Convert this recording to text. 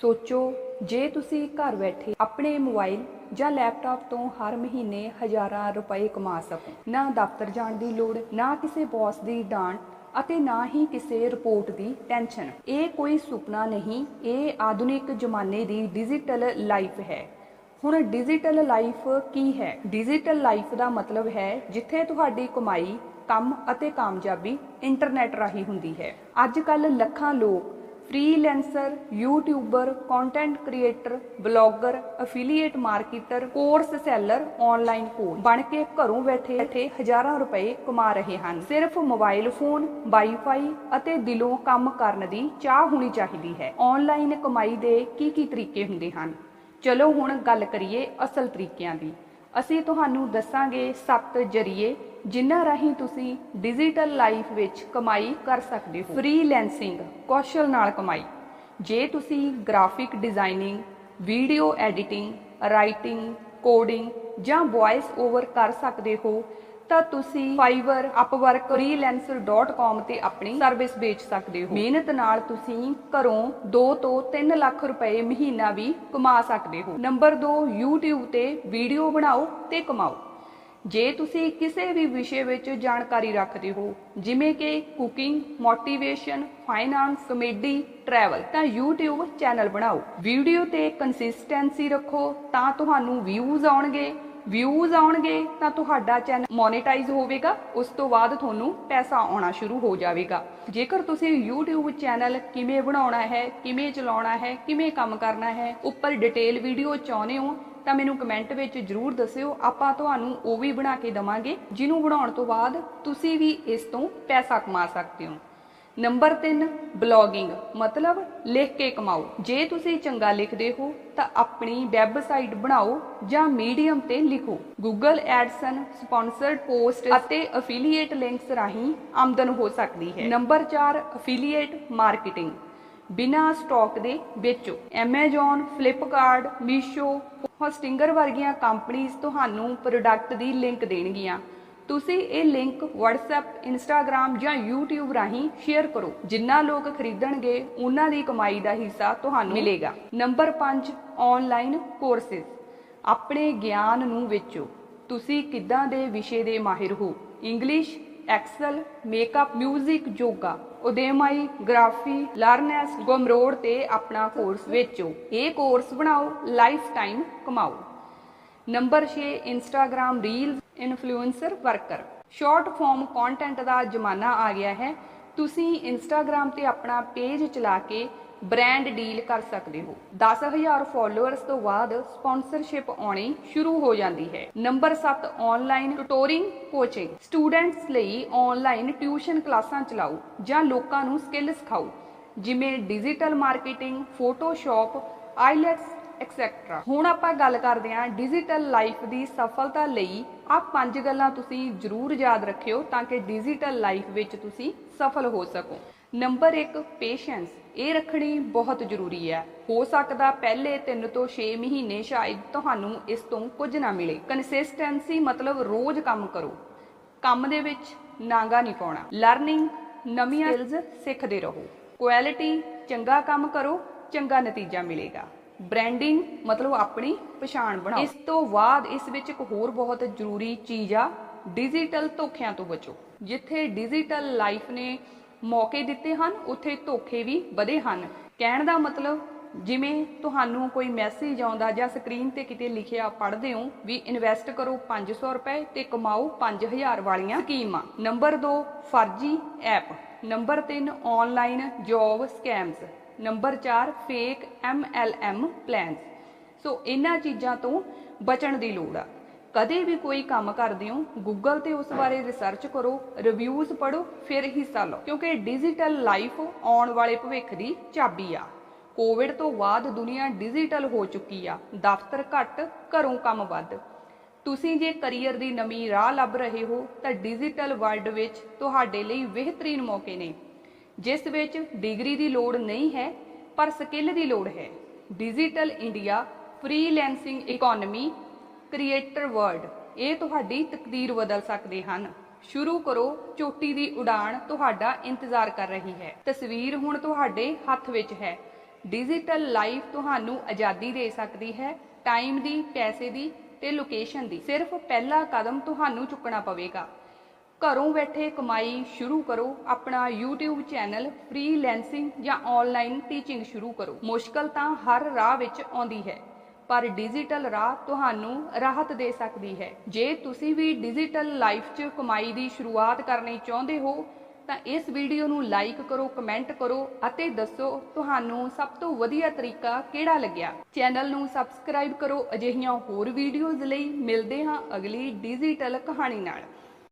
ਸੋਚੋ, ਜੇ ਤੁਸੀਂ ਘਰ ਬੈਠੇ ਆਪਣੇ ਮੋਬਾਈਲ ਜਾਂ ਲੈਪਟਾਪ ਤੋਂ ਹਰ ਮਹੀਨੇ ਹਜ਼ਾਰਾਂ ਰੁਪਏ ਕਮਾ ਸਕੋ। ਨਾ ਦਫ਼ਤਰ ਜਾਣ ਦੀ ਲੋੜ, ਨਾ ਕਿਸੇ ਬੌਸ ਦੀ ਡਾਂਟ ਅਤੇ ਨਾ ਹੀ ਕਿਸੇ ਰਿਪੋਰਟ ਦੀ ਟੈਨਸ਼ਨ। ਇਹ ਕੋਈ ਸੁਪਨਾ ਨਹੀਂ, ਇਹ ਆਧੁਨਿਕ ਜ਼ਮਾਨੇ ਦੀ ਡਿਜੀਟਲ ਲਾਈਫ ਹੈ। ਹੁਣ ਡਿਜੀਟਲ ਲਾਈਫ ਕੀ ਹੈ? ਡਿਜੀਟਲ ਲਾਈਫ ਦਾ ਮਤਲਬ ਹੈ ਜਿੱਥੇ ਤੁਹਾਡੀ ਕਮਾਈ, ਕੰਮ ਅਤੇ ਕਾਮਯਾਬੀ ਇੰਟਰਨੈਟ ਰਾਹੀਂ ਹੁੰਦੀ ਹੈ। ਅੱਜ ਕੱਲ ਲੱਖਾਂ ਲੋਕ freelancer YouTuber content creator blogger affiliate marketer course seller online coach ਬਣ ਕੇ ਘਰੋਂ ਬੈਠੇ ਬੈਠੇ ਹਜ਼ਾਰਾਂ ਰੁਪਏ ਕਮਾ ਰਹੇ ਹਨ। ਸਿਰਫ ਮੋਬਾਈਲ ਫੋਨ ਵਾਈਫਾਈ ਅਤੇ ਦਿਲੋਂ ਕੰਮ ਕਰਨ ਦੀ ਚਾਹ ਹੋਣੀ ਚਾਹੀਦੀ ਹੈ। ਆਨਲਾਈਨ ਕਮਾਈ ਦੇ ਕੀ ਕੀ ਤਰੀਕੇ ਹੁੰਦੇ ਹਨ? ਚਲੋ ਹੁਣ ਗੱਲ ਕਰੀਏ ਅਸਲ ਤਰੀਕਿਆਂ ਦੀ। ਅਸੀਂ ਤੁਹਾਨੂੰ ਦੱਸਾਂਗੇ ਸੱਤ ਜਰੀਏ ਜਿਨ੍ਹਾਂ ਰਾਹੀਂ ਤੁਸੀਂ ਡਿਜੀਟਲ ਲਾਈਫ ਵਿੱਚ ਕਮਾਈ ਕਰ ਸਕਦੇ ਹੋ। ਫ੍ਰੀਲੈਂਸਿੰਗ ਕੌਸ਼ਲ ਨਾਲ ਕਮਾਈ। ਜੇ ਤੁਸੀਂ graphic designing video editing writing coding ਜਾਂ ਵੌਇਸ ਓਵਰ ਕਰ ਸਕਦੇ ਹੋ, ਤਾਂ ਤੁਸੀਂ ਫਾਈਵਰ ਅਪਵਰਕ freelancer.com ਤੇ ਆਪਣੀ ਸਰਵਿਸ ਵੇਚ ਸਕਦੇ ਹੋ। ਮਿਹਨਤ ਨਾਲ ਤੁਸੀਂ ਘਰੋਂ 2 ਤੋਂ 3 ਲੱਖ ਰੁਪਏ ਮਹੀਨਾ ਵੀ ਕਮਾ ਸਕਦੇ ਹੋ। ਨੰਬਰ 2 YouTube ਤੇ ਵੀਡੀਓ ਬਣਾਓ ਤੇ ਕਮਾਓ। ਜੇ ਤੁਸੀਂ ਕਿਸੇ ਵੀ ਵਿਸ਼ੇ ਵਿੱਚ ਜਾਣਕਾਰੀ ਰੱਖਦੇ ਹੋ, ਜਿਵੇਂ ਕਿ cooking motivation finance comedy travel ਤਾਂ YouTube ਚੈਨਲ ਬਣਾਓ। ਵੀਡੀਓ ਤੇ ਕੰਸਿਸਟੈਂਸੀ ਰੱਖੋ, ਤਾਂ ਤੁਹਾਨੂੰ ਵਿਊਜ਼ ਆਉਣਗੇ। ਵਿਊਜ਼ ਆਉਣਗੇ, ਤਾਂ ਤੁਹਾਡਾ ਚੈਨਲ ਮੋਨੇਟਾਈਜ਼ ਹੋਵੇਗਾ। ਉਸ ਤੋਂ ਬਾਅਦ ਤੁਹਾਨੂੰ ਪੈਸਾ ਆਉਣਾ ਸ਼ੁਰੂ ਹੋ ਜਾਵੇਗਾ। ਜੇਕਰ ਤੁਸੀਂ YouTube ਚੈਨਲ ਕਿਵੇਂ ਬਣਾਉਣਾ ਹੈ, ਕਿਵੇਂ ਚਲਾਉਣਾ ਹੈ, ਕਿਵੇਂ ਕੰਮ ਕਰਨਾ ਹੈ, ਉੱਪਰ ਡਿਟੇਲ ਵੀਡੀਓ ਚਾਹੁੰਦੇ ਹੋ ਤਾਂ ਮੈਨੂੰ ਕਮੈਂਟ ਵਿੱਚ ਜਰੂਰ ਦੱਸਿਓ। ਆਪਾਂ ਤੁਹਾਨੂੰ ਉਹ ਵੀ ਬਣਾ ਕੇ ਦਵਾਂਗੇ, ਜਿਹਨੂੰ ਬਣਾਉਣ ਤੋਂ ਬਾਅਦ ਤੁਸੀਂ ਵੀ ਇਸ ਤੋਂ ਪੈਸਾ ਕਮਾ ਸਕਦੇ ਹੋ। Number 3 blogging. ਮਤਲਬ ਲਿਖ ਕੇ ਕਮਾਓ। ਜੇ ਤੁਸੀਂ ਚੰਗਾ ਲਿਖਦੇ ਹੋ, ਤਾਂ ਆਪਣੀ ਵੈਬਸਾਈਟ ਬਣਾਓ ਜਾਂ ਮੀਡੀਅਮ ਤੇ ਲਿਖੋ। ਗੂਗਲ ਐਡਸਨ ਸਪਾਂਸਰਡ ਪੋਸਟ ਅਤੇ ਅਫੀਲੀਏਟ ਲਿੰਕਸ ਰਾਹੀਂ ਆਮਦਨ ਹੋ ਸਕਦੀ ਹੈ। ਨੰਬਰ 4 ਅਫੀਲੀਏਟ ਮਾਰਕੀਟਿੰਗ ਬਿਨਾਂ ਸਟਾਕ ਦੇ ਵੇਚੋ। Amazon, Flipkart, Meesho ਹੋਸਟਿੰਗਰ ਵਰਗੀਆਂ ਕੰਪਨੀਆਂ ਤੁਹਾਨੂੰ ਪ੍ਰੋਡਕਟ ਦੀ ਲਿੰਕ ਦੇਣਗੀਆਂ। ਤੁਸੀਂ ਇਹ ਲਿੰਕ WhatsApp, Instagram ਜਾਂ YouTube ਰਾਹੀਂ ਸ਼ੇਅਰ ਕਰੋ। ਜਿੰਨਾ ਲੋਕ ਖਰੀਦਣਗੇ, ਉਹਨਾਂ ਦੀ ਕਮਾਈ ਦਾ ਹਿੱਸਾ ਤੁਹਾਨੂੰ ਮਿਲੇਗਾ। ਨੰਬਰ 5 ਆਨਲਾਈਨ ਕੋਰਸਿਸ ਆਪਣੇ ਗਿਆਨ ਨੂੰ ਵੇਚੋ। ਤੁਸੀਂ ਕਿੱਦਾਂ ਦੇ ਵਿਸ਼ੇ ਦੇ ਮਾਹਿਰ ਹੋ? English Excel, makeup 뮤직 yoga, Udemy, ਗ੍ਰਾਫੀ, ਲਰਨੈਸ ਗਮਰੋਡ ਤੇ ਆਪਣਾ ਕੋਰਸ ਵੇਚੋ। ਇਹ ਕੋਰਸ ਬਣਾਓ life time ਕਮਾਓ। Number 6 Instagram reels, influencer, worker. Short form content ਦਾ ਜ਼ਮਾਨਾ ਆ ਗਿਆ ਹੈ। ਤੁਸੀਂ ਇੰਸਟਾਗ੍ਰam ਤੇ ਆਪਣਾ ਪੇਜ ਚਲਾ ਕੇ ਬ੍ਰਾਂਡ ਡੀਲ ਕਰ ਸਕਦੇ ਹੋ। 10000 ਫਾਲੋਅਰਸ ਤੋਂ ਬਾਅਦ ਸਪਾਂਸਰਸ਼ਿਪ ਆਉਣੀ ਸ਼ੁਰੂ ਹੋ ਜਾਂਦੀ ਹੈ। Number 7 online tutoring coaching students ਲਈ ਆਨਲਾਈਨ ਟਿਊਸ਼ਨ ਕਲਾਸਾਂ ਚਲਾਓ ਜਾਂ ਲੋਕਾਂ ਨੂੰ ਸਕਿੱਲ ਸਿਖਾਓ, ਜਿਵੇਂ digital marketing Photoshop IELTS etcetera ਹੁਣ ਆਪਾਂ ਗੱਲ ਕਰਦੇ ਹਾਂ ਡਿਜੀਟਲ ਲਾਈਫ ਦੀ ਸਫਲਤਾ ਲਈ। ਆਹ ਪੰਜ ਗੱਲਾਂ ਤੁਸੀਂ ਜ਼ਰੂਰ ਯਾਦ ਰੱਖਿਓ ਤਾਂ ਕਿ ਡਿਜੀਟਲ ਲਾਈਫ ਵਿੱਚ ਤੁਸੀਂ ਸਫਲ ਹੋ ਸਕੋ। ਨੰਬਰ 1 ਪੇਸ਼ੈਂਸ ਇਹ ਰੱਖਣੀ ਬਹੁਤ ਜ਼ਰੂਰੀ ਹੈ। ਹੋ ਸਕਦਾ ਪਹਿਲੇ 3 ਤੋਂ 6 ਮਹੀਨੇ ਸ਼ਾਇਦ ਤੁਹਾਨੂੰ ਇਸ ਤੋਂ ਕੁਝ ਨਾ ਮਿਲੇ। ਕੰਸਿਸਟੈਂਸੀ ਮਤਲਬ ਰੋਜ਼ ਕੰਮ ਕਰੋ। ਕੰਮ ਦੇ ਵਿੱਚ ਨਾਗਾ ਨਹੀਂ ਪਾਉਣਾ। ਲਰਨਿੰਗ ਨਵੀਆਂ ਸਕਿੱਲਸ ਸਿੱਖਦੇ ਰਹੋ। ਕੁਆਲਿਟੀ ਚੰਗਾ ਕੰਮ ਕਰੋ ਚੰਗਾ ਨਤੀਜਾ ਮਿਲੇਗਾ। ਬ੍ਰਾਂਡਿੰਗ ਮਤਲਬ ਆਪਣੀ ਪਛਾਣ ਬਣਾਓ। ਇਸ ਤੋਂ ਬਾਅਦ ਇਸ ਵਿੱਚ ਇੱਕ ਹੋਰ ਬਹੁਤ ਜ਼ਰੂਰੀ ਚੀਜ਼ ਆ ਡਿਜੀਟਲ ਧੋਖਿਆਂ ਤੋਂ ਬਚੋ। ਜਿੱਥੇ ਡਿਜੀਟਲ ਲਾਈਫ ਨੇ ਮੌਕੇ ਦਿੱਤੇ ਹਨ, ਉੱਥੇ ਧੋਖੇ ਵੀ ਵਧੇ ਹਨ। ਕਹਿਣ ਦਾ ਮਤਲਬ, ਜਿਵੇਂ ਤੁਹਾਨੂੰ ਕੋਈ ਮੈਸੇਜ ਆਉਂਦਾ ਜਾਂ ਸਕਰੀਨ ਤੇ ਕਿਤੇ ਲਿਖਿਆ ਪੜ੍ਹਦੇ ਹੋ ਵੀ ਇਨਵੈਸਟ ਕਰੋ 500 ਰੁਪਏ ਤੇ ਕਮਾਓ 5000 ਵਾਲੀਆਂ ਸਕੀਮਾਂ। ਨੰਬਰ 2 ਫਰਜ਼ੀ app. Number 3 online job scams number 4 fake MLM plans so ਇਹਨਾਂ ਚੀਜ਼ਾਂ ਤੋਂ ਬਚਣ ਦੀ ਲੋੜ ਆ। ਕਦੇ ਵੀ ਕੋਈ ਕੰਮ ਕਰਦੇ ਹੋ ਗੂਗਲ ਤੇ ਉਸ ਬਾਰੇ ਰਿਸਰਚ ਕਰੋ ਰਿਵਿਊਜ਼ ਪੜੋ ਫਿਰ ਹਿੱਸਾ ਲਓ। ਕਿਉਂਕਿ ਡਿਜੀਟਲ ਲਾਈਫ ਆਉਣ ਵਾਲੇ ਭਵਿੱਖ ਦੀ ਚਾਬੀ ਆ। ਕੋਵਿਡ ਤੋਂ ਬਾਅਦ ਦੁਨੀਆ ਡਿਜੀਟਲ ਹੋ ਚੁੱਕੀ ਆ। ਦਫ਼ਤਰ ਘੱਟ, ਘਰੋਂ ਕੰਮ ਵੱਧ। ਤੁਸੀਂ ਜੇ ਕੈਰੀਅਰ ਦੀ ਨਵੀਂ ਰਾਹ ਲੱਭ ਰਹੇ ਹੋ, ਤਾਂ ਡਿਜੀਟਲ ਵਰਲਡ ਵਿੱਚ ਤੁਹਾਡੇ ਲਈ ਬਿਹਤਰੀਨ ਮੌਕੇ ਨੇ। ਜਿਸ ਵਿੱਚ ਡਿਗਰੀ ਦੀ ਲੋੜ ਨਹੀਂ ਹੈ, ਪਰ ਸਕਿੱਲ ਦੀ ਲੋੜ ਹੈ। Digital India freelancing economy creator world ਇਹ ਤੁਹਾਡੀ ਤਕਦੀਰ ਬਦਲ ਸਕਦੇ ਹਨ। ਸ਼ੁਰੂ ਕਰੋ, ਚੋਟੀ ਦੀ ਉਡਾਣ ਤੁਹਾਡਾ ਇੰਤਜ਼ਾਰ ਕਰ ਰਹੀ ਹੈ। ਤਸਵੀਰ ਹੁਣ ਤੁਹਾਡੇ ਹੱਥ ਵਿੱਚ ਹੈ। ਡਿਜੀਟਲ ਲਾਈਫ ਤੁਹਾਨੂੰ ਆਜ਼ਾਦੀ ਦੇ ਸਕਦੀ ਹੈ ਟਾਈਮ ਦੀ, ਪੈਸੇ ਦੀ ਤੇ ਲੋਕੇਸ਼ਨ ਦੀ। ਸਿਰਫ ਪਹਿਲਾ ਕਦਮ ਤੁਹਾਨੂੰ ਚੁੱਕਣਾ ਪਵੇਗਾ। ਘਰੋਂ ਬੈਠੇ ਕਮਾਈ ਸ਼ੁਰੂ ਕਰੋ, ਆਪਣਾ YouTube ਚੈਨਲ ਫ੍ਰੀਲੈਂਸਿੰਗ ਜਾਂ ਆਨਲਾਈਨ ਟੀਚਿੰਗ ਸ਼ੁਰੂ ਕਰੋ। ਮੁਸ਼ਕਲ ਤਾਂ ਹਰ ਰਾਹ ਵਿੱਚ ਆਉਂਦੀ ਹੈ। ਪਰ ਡਿਜੀਟਲ ਰਾਹ ਤੁਹਾਨੂੰ ਰਾਹਤ ਦੇ ਸਕਦੀ ਹੈ। ਜੇ ਤੁਸੀਂ ਵੀ ਡਿਜੀਟਲ ਲਾਈਫ 'ਚ ਕਮਾਈ ਦੀ ਸ਼ੁਰੂਆਤ ਕਰਨੀ ਚਾਹੁੰਦੇ ਹੋ, ਤਾਂ ਇਸ ਵੀਡੀਓ ਨੂੰ ਲਾਈਕ ਕਰੋ ਕਮੈਂਟ ਕਰੋ ਅਤੇ ਦੱਸੋ ਤੁਹਾਨੂੰ ਸਭ ਤੋਂ ਵਧੀਆ ਤਰੀਕਾ ਕਿਹੜਾ ਲੱਗਿਆ। ਚੈਨਲ ਨੂੰ ਸਬਸਕ੍ਰਾਈਬ ਕਰੋ। ਅਜਿਹੀਆਂ ਹੋਰ ਵੀਡੀਓਜ਼ ਲਈ ਮਿਲਦੇ ਹਾਂ ਅਗਲੀ ਡਿਜੀਟਲ ਕਹਾਣੀ ਨਾਲ।